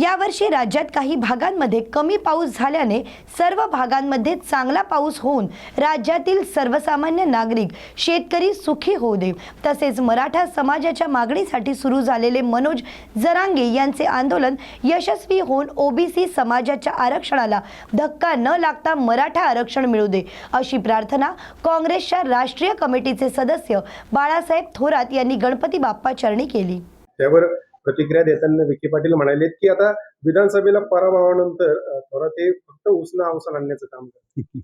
यावर्षी राज्यात काही भागांमध्ये कमी पाऊस झाल्याने सर्व भागांमध्ये चांगला पाऊस होऊन राज्यातील सर्वसामान्य नागरिक शेतकरी सुखी होऊ दे तसेच मराठा समाजाच्या मागणीसाठी सुरू झालेले मनोज जरांगे यांचे आंदोलन यशस्वी होऊन ओबीसी समाजाच्या आरक्षणाला धक्का न लागता मराठा आरक्षण मिळू दे अशी प्रार्थना काँग्रेसच्या राष्ट्रीय कमिटीचे सदस्य बाळासाहेब थोरात यांनी गणपती बाप्पा चरणी केली. त्यावर प्रतिक्रिया देताना विखे पाटील म्हणाले की आता विधानसभेला पराभवानंतर अ, थोरात हे फक्त उसना अवसान आणण्याचं काम करतात.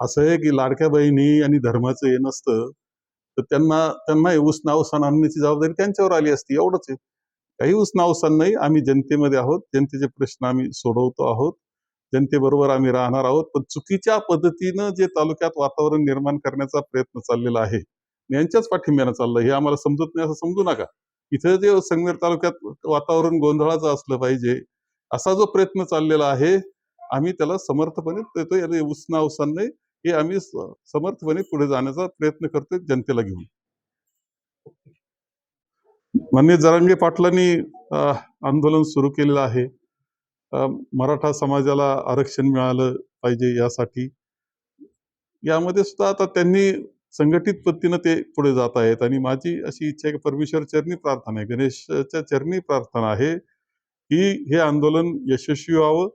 असं आहे की लाडक्या बहिणी आणि धर्माचं हे नसतं तर त्यांना त्यांना हे उसना अवसान आणण्याची जबाबदारी त्यांच्यावर आली असती एवढंच आहे. काही उसना अवसान नाही आम्ही जनतेमध्ये आहोत जनतेचे प्रश्न आम्ही सोडवतो आहोत जनतेबरोबर आम्ही राहणार आहोत पण चुकीच्या पद्धतीनं जे तालुक्यात वातावरण निर्माण करण्याचा प्रयत्न चाललेला आहे यांच्याच पाठिंब्यानं चाललं हे आम्हाला समजत नाही असं समजू नका. इथं जे संगमेर तालुक्यात वातावरण गोंधळाचं असलं पाहिजे असा जो प्रयत्न चाललेला आहे आम्ही त्याला समर्थपणे देतो याला उसना अवसान नाही हे आम्ही समर्थपणे पुढे जाण्याचा प्रयत्न करतोय जनतेला घेऊन. मान्य जरांगे पाटलांनी आंदोलन सुरू केलेलं आहे. मराठा समाजाला आरक्षण मिळालं पाहिजे यासाठी. यामध्ये सुद्धा आता त्यांनी संघटित पद्धतीनं ते पुढे जात आहेत. आणि माझी अशी इच्छा आहे की परमेश्वर चरणी प्रार्थना आहे. गणेशच्या चरणी प्रार्थना आहे की हे आंदोलन यशस्वी व्हावं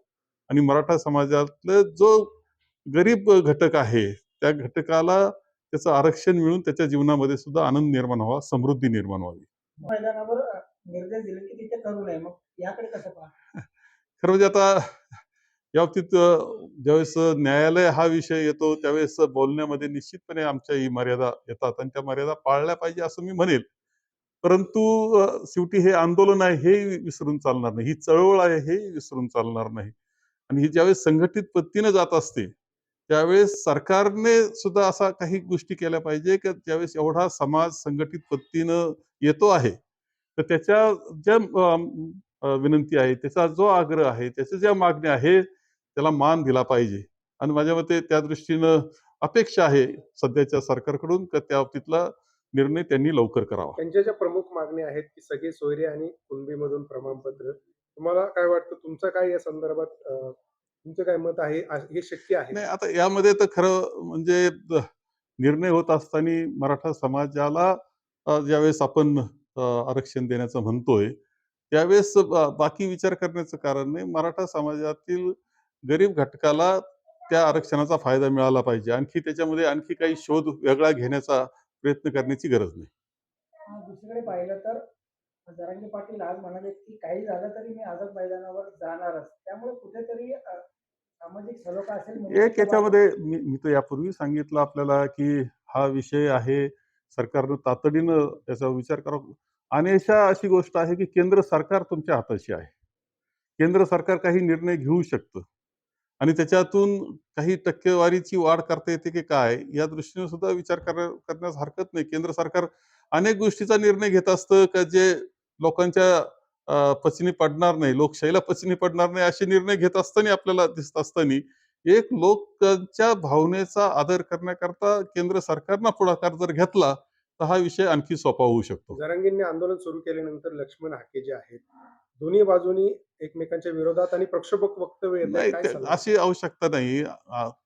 आणि मराठा समाजातलं जो गरीब घटक आहे त्या घटकाला त्याचं आरक्षण मिळून त्याच्या जीवनामध्ये सुद्धा आनंद निर्माण व्हावा समृद्धी निर्माण व्हावी. मैदानावर निर्देश दिले की तिथे करू नये. मग याकडे कसं पहा खरं म्हणजे आता या बाबतीत ज्यावेळेस न्यायालय हा विषय येतो त्यावेळेस बोलण्यामध्ये निश्चितपणे आमच्या ही मर्यादा येतात आणि त्या मर्यादा पाळल्या पाहिजे असं मी म्हणेल. परंतु शेवटी हे आंदोलन आहे हे विसरून चालणार नाही. ही चळवळ आहे हे विसरून चालणार नाही. आणि ही ज्यावेळेस संघटित पद्धतीने जात असते त्यावेळेस सरकारने सुद्धा असा काही गोष्टी केल्या पाहिजे की ज्यावेळेस एवढा समाज संघटित पद्धतीनं येतो आहे तर त्याच्या ज्या विनंती आहे त्याचा जो आग्रह आहे त्याच्या ज्या मागण्या आहे त्याला मान दिला पाहिजे. आणि माझ्या मते त्या दृष्टीनं अपेक्षा आहे सध्याच्या सरकारकडून का त्या बाबतीतला निर्णय त्यांनी लवकर करावा. त्यांच्या ज्या प्रमुख मागण्या आहेत की सगळे सोयरे आणि कुणबीमधून प्रमाणपत्र तुम्हाला काय वाटतं? तुमचं काय या संदर्भात तुमचं काय मत आहे? हे शक्य आहे? नाही आता यामध्ये तर खरं म्हणजे निर्णय होत असताना मराठा समाजाला ज्यावेळेस आपण आरक्षण देण्याचं म्हणतोय त्यावेळेस बाकी विचार करण्याचं कारण नाही मराठा समाजातील गरीब घटकाला त्या आरक्षणाचा फायदा मिळाला पाहिजे. आणखी त्याच्यामध्ये आणखी काही शोध वेगळा घेण्याचा प्रयत्न करण्याची गरज नाही. दुसरीकडे पाहिलं तर जरांगे पाटील आज म्हणाले की काही झालं तरी मी आझाद मैदानावर जाणारच. त्यामुळे कुठेतरी सामाजिक सलोखा असेल एक याच्यामध्ये मी मी तर यापूर्वी सांगितलं आपल्याला की हा विषय आहे सरकारनं तातडीनं त्याचा विचार करावा. आणि अशा अशी गोष्ट आहे की केंद्र सरकार तुमच्या हाताशी आहे. केंद्र सरकार काही निर्णय घेऊ शकतं. आणि त्याच्यातून काही टक्केवारीची वाढ करता येते की काय या दृष्टीने सुद्धा विचार कर करण्यास हरकत नाही. केंद्र सरकार अनेक गोष्टीचा निर्णय घेत असतं का जे लोकांच्या पचनी पडणार नाही लोकशाहीला पचनी पडणार नाही असे निर्णय घेत असताना आपल्याला दिसत असताना एक लोकांच्या भावनेचा आदर करण्याकरता केंद्र सरकारनं पुढाकार जर घेतला तर हा विषय आणखी सोपा होऊ शकतो. जरांगींनी आंदोलन सुरू केल्यानंतर लक्ष्मण हाके जे आहेत दोन्ही बाजूनी एकमेकांच्या विरोधात आणि प्रक्षोभक वक्तव्य येत? अशी आवश्यकता नाही.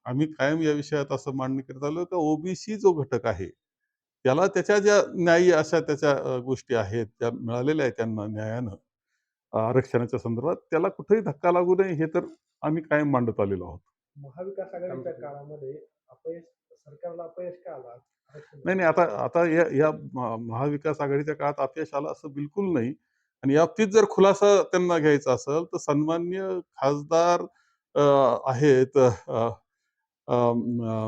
आम्ही कायम या विषयात असं मांडणी करत आलो का ओबीसी जो घटक आहे त्याला त्याच्या ज्या न्यायी अशा त्याच्या गोष्टी आहेत त्या मिळालेल्या आहेत त्यांना न्यायानं आरक्षणाच्या संदर्भात त्याला कुठेही धक्का लागू नये हे तर आम्ही कायम मांडत आलेलो आहोत. महाविकास आघाडीच्या काळामध्ये अपयश सरकारला अपयश का आला? नाही नाही आता आता या या महाविकास आघाडीच्या काळात अपयश आलं असं बिलकुल नाही. आणि याबतीत जर खुलासा त्यांना घ्यायचा असेल तर सन्मान्य खासदार आहेत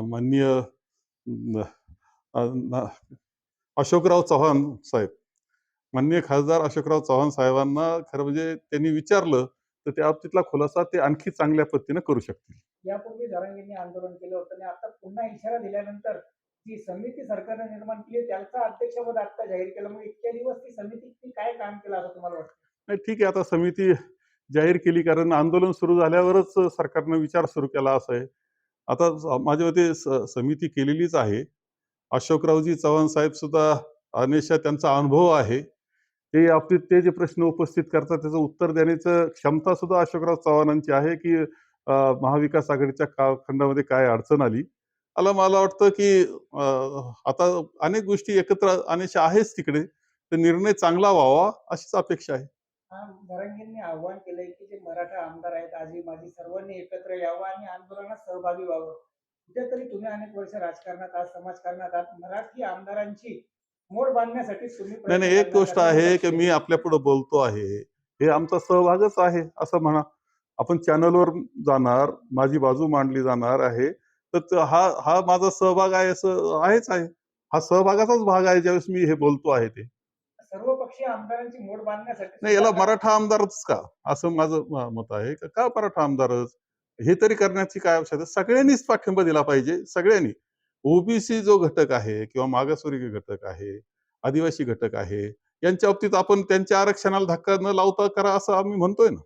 माननीय अशोकराव चव्हाण साहेब. माननीय खासदार अशोकराव चव्हाण साहेबांना खरं म्हणजे त्यांनी विचारलं तर त्या बाबतीतला खुलासा ते आणखी चांगल्या पद्धतीने करू शकतील. यापूर्वी जरांगींनी आंदोलन केलं होतं आणि आता पुन्हा इशारा दिल्यानंतर जी समिती सरकारने निर्माण केली त्याचा अध्यक्षपद आता जाहीर केलं. मग इतक्या दिवस काम केलं असं तुम्हाला वाटतं? नाही ठीक आहे. आता समिती जाहीर केली कारण आंदोलन सुरू झाल्यावरच सरकारनं विचार सुरू केला असं आहे. आता माझ्या मते समिती केलेलीच आहे. अशोकरावजी चव्हाण साहेब सुद्धा अनेशा त्यांचा अनुभव आहे. ते बाबतीत ते जे प्रश्न उपस्थित करतात त्याचं उत्तर देण्याचं क्षमता सुद्धा अशोकराव चव्हाणांची आहे की महाविकास आघाडीच्या कालखंडामध्ये काय अडचण आली. मला मला वाटतं की आता अनेक गोष्टी एकत्र अनेशा आहेच तिकडे. तर निर्णय चांगला व्हावा अशीच अपेक्षा आहे. हा, जरांगेंनी आव्हान केलंय की जे मराठा आमदार आहेत आजी माजी सर्वांनी एकत्र यावं आणि आंदोलनात सहभागी व्हावं. कुठेतरी तुम्ही अनेक वर्ष राजकारणात आहात समाजकारणात आहात मराठी आमदारांची मोड बांधण्यासाठी तुम्ही नाही नाही एक गोष्ट आहे की मी आपल्या पुढे बोलतो आहे हे आमचा सहभागच आहे असं म्हणा. आपण चॅनलवर जाणार माझी बाजू मांडली जाणार आहे तर हा हा माझा सहभाग आहे असं आहेच आहे. हा सहभागाचाच भाग आहे ज्यावेळेस मी हे बोलतो आहे ते. पक्षीय आमदारांची मोड बांधण्यासाठी नाही याला मराठा आमदारच का? असं माझं मत आहे. का- मराठा आमदारच? हे तरी करण्याची काय आवश्यकता? सगळ्यांनीच पाठिंबा दिला पाहिजे सगळ्यांनी. ओबीसी जो घटक आहे किंवा मागासवर्गीय घटक आहे आदिवासी घटक आहे यांच्या बाबतीत आपण त्यांच्या आरक्षणाला धक्का न लावता करा असं आम्ही म्हणतोय ना.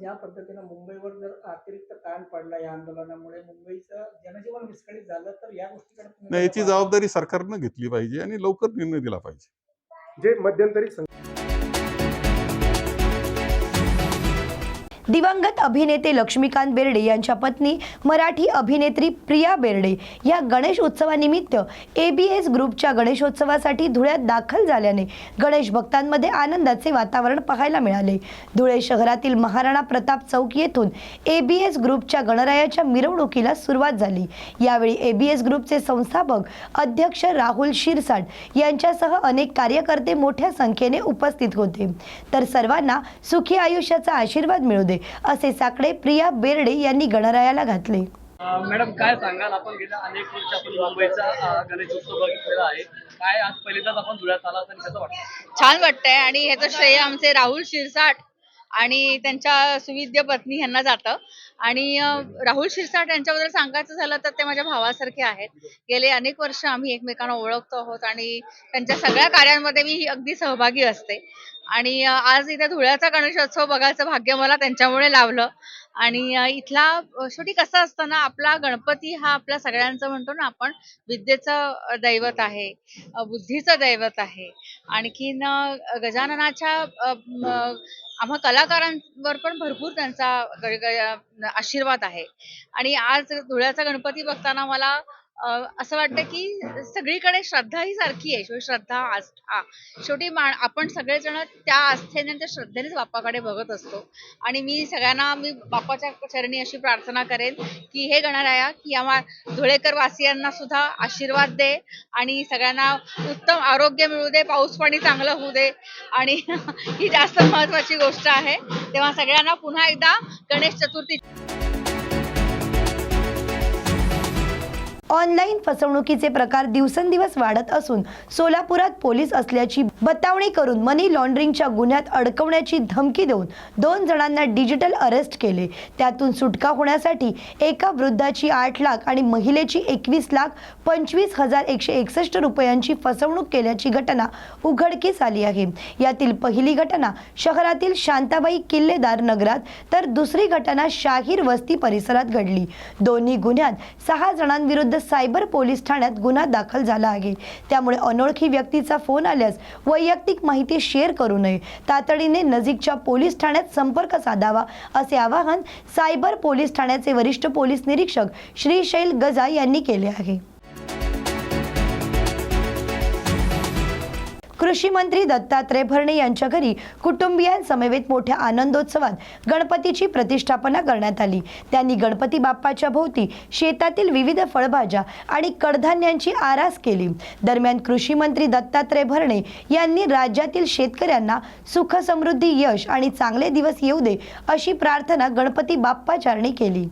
ज्या पद्धतीनं मुंबईवर जर अतिरिक्त ताण पडला या आंदोलनामुळे मुंबईचं जनजीवन विस्कळीत झालं तर या गोष्टीकडे याची? जबाबदारी सरकारनं घेतली पाहिजे आणि लवकर निर्णय दिला पाहिजे. जे मध्यंतरी सं- दिवंगत अभिनेते लक्ष्मीकांत बेर्डे यांच्या पत्नी मराठी अभिनेत्री प्रिया बेर्डे या गणेश उत्सवानिमित्त ए बी एस ग्रुपच्या गणेशोत्सवासाठी धुळ्यात दाखल झाल्याने गणेश भक्तांमध्ये आनंदाचे वातावरण पाहायला मिळाले. धुळे शहरातील महाराणा प्रताप चौक येथून ए बी एस ग्रुपच्या गणरायाच्या मिरवणुकीला सुरुवात झाली. यावेळी ए बी एस ग्रुपचे संस्थापक अध्यक्ष राहुल शिरसाट यांच्यासह अनेक कार्यकर्ते मोठ्या संख्येने उपस्थित होते. तर सर्वांना सुखी आयुष्याचा आशीर्वाद मिळू दे. असे साकडे प्रिया बेर्डे यांनी गणरायाला घातले. मॅडम काय सांगाल? आपण गेल्या अनेक वर्ष आपण मुंबईचा गणेशोत्सव बघितलेला आहे. काय आज पहिल्यांदाच आपण धुळ्यात आला आणि कसं वाटतं छान वाटतंय आणि ह्याचं श्रेय आमचे राहुल शिरसाट आणि त्यांच्या सुविद्य पत्नी यांना जातं. आणि राहुल शिरसाट यांच्याबद्दल सांगायचं झालं तर ते माझ्या भावासारखे आहेत. गेले अनेक वर्ष आम्ही एकमेकांना ओळखतो आहोत आणि त्यांच्या सगळ्या कार्यांमध्ये मी ही अगदी सहभागी असते. आणि आज इथे धुळ्याचा गणेशोत्सव बघायचं भाग्य मला त्यांच्यामुळे लावलं आणि इथला शेवटी कसं असतं ना आपला गणपती हा आपल्या सगळ्यांचं म्हणतो ना आपण विद्येचं दैवत आहे बुद्धीचं दैवत आहे. आणखीन गजाननाच्या आम्हा कलाकारांवर पण भरपूर त्यांचा आशीर्वाद आहे. आणि आज धुळ्याचा गणपती बघताना मला असं वाटतं की सगळीकडे श्रद्धा ही सारखी आहे. शेवटी श्रद्धा आस्था. शेवटी मा आपण सगळेजण त्या आस्थेने त्या श्रद्धेनेच बाप्पाकडे बघत असतो. आणि मी सगळ्यांना मी बाप्पाच्या चरणी अशी प्रार्थना करेन की हे गणराया की आम्हा धुळेकर वासियांना सुद्धा आशीर्वाद दे आणि सगळ्यांना उत्तम आरोग्य मिळू दे पाऊस पाणी चांगलं होऊ दे. आणि ही जास्त महत्वाची गोष्ट आहे. तेव्हा सगळ्यांना पुन्हा एकदा गणेश चतुर्थी ऑनलाईन फसवणुकीचे प्रकार दिवसेंदिवस वाढत असून सोलापुरात पोलीस असल्याची बतावणी करून मनी लॉन्ड्रिंगच्या गुन्ह्यात अडकवण्याची धमकी देऊन दोन जणांना डिजिटल अरेस्ट केले. त्यातून सुटका होण्यासाठी एका वृद्धाची आठ लाख आणि महिलेची एकवीस लाख पंचवीस हजार एकशे एकसष्ट रुपयांची फसवणूक केल्याची घटना उघडकीस आली आहे. यातील पहिली घटना शहरातील शांताबाई किल्लेदार नगरात तर दुसरी घटना शाहीर वस्ती परिसरात घडली. दोन्ही गुन्ह्यात सहा जणांविरुद्ध सायबर पोलीस ठाण्यात गुन्हा दाखल झाला आहे. त्यामुळे अनोळखी व्यक्तीचा फोन आल्यास वैयक्तिक माहिती शेअर करू नये. तातडीने नजीकच्या पोलीस ठाण्यात संपर्क साधावा असे आवाहन सायबर पोलीस ठाण्याचे वरिष्ठ पोलीस निरीक्षक श्रीशैल गजा यांनी केले आहे. कृषी मंत्री दत्तात्रय भरणे यांच्या घरी कुटुंबियांसमवेत मोठ्या आनंदोत्सवात गणपतीची प्रतिष्ठापना करण्यात आली. त्यांनी गणपती बाप्पाच्या भोवती शेतातील विविध फळभाज्या आणि कडधान्यांची आरास केली. दरम्यान कृषी मंत्री दत्तात्रय भरणे यांनी राज्यातील शेतकऱ्यांना सुख समृद्धी यश आणि चांगले दिवस येऊ दे अशी प्रार्थना गणपती बाप्पाचरणी केली.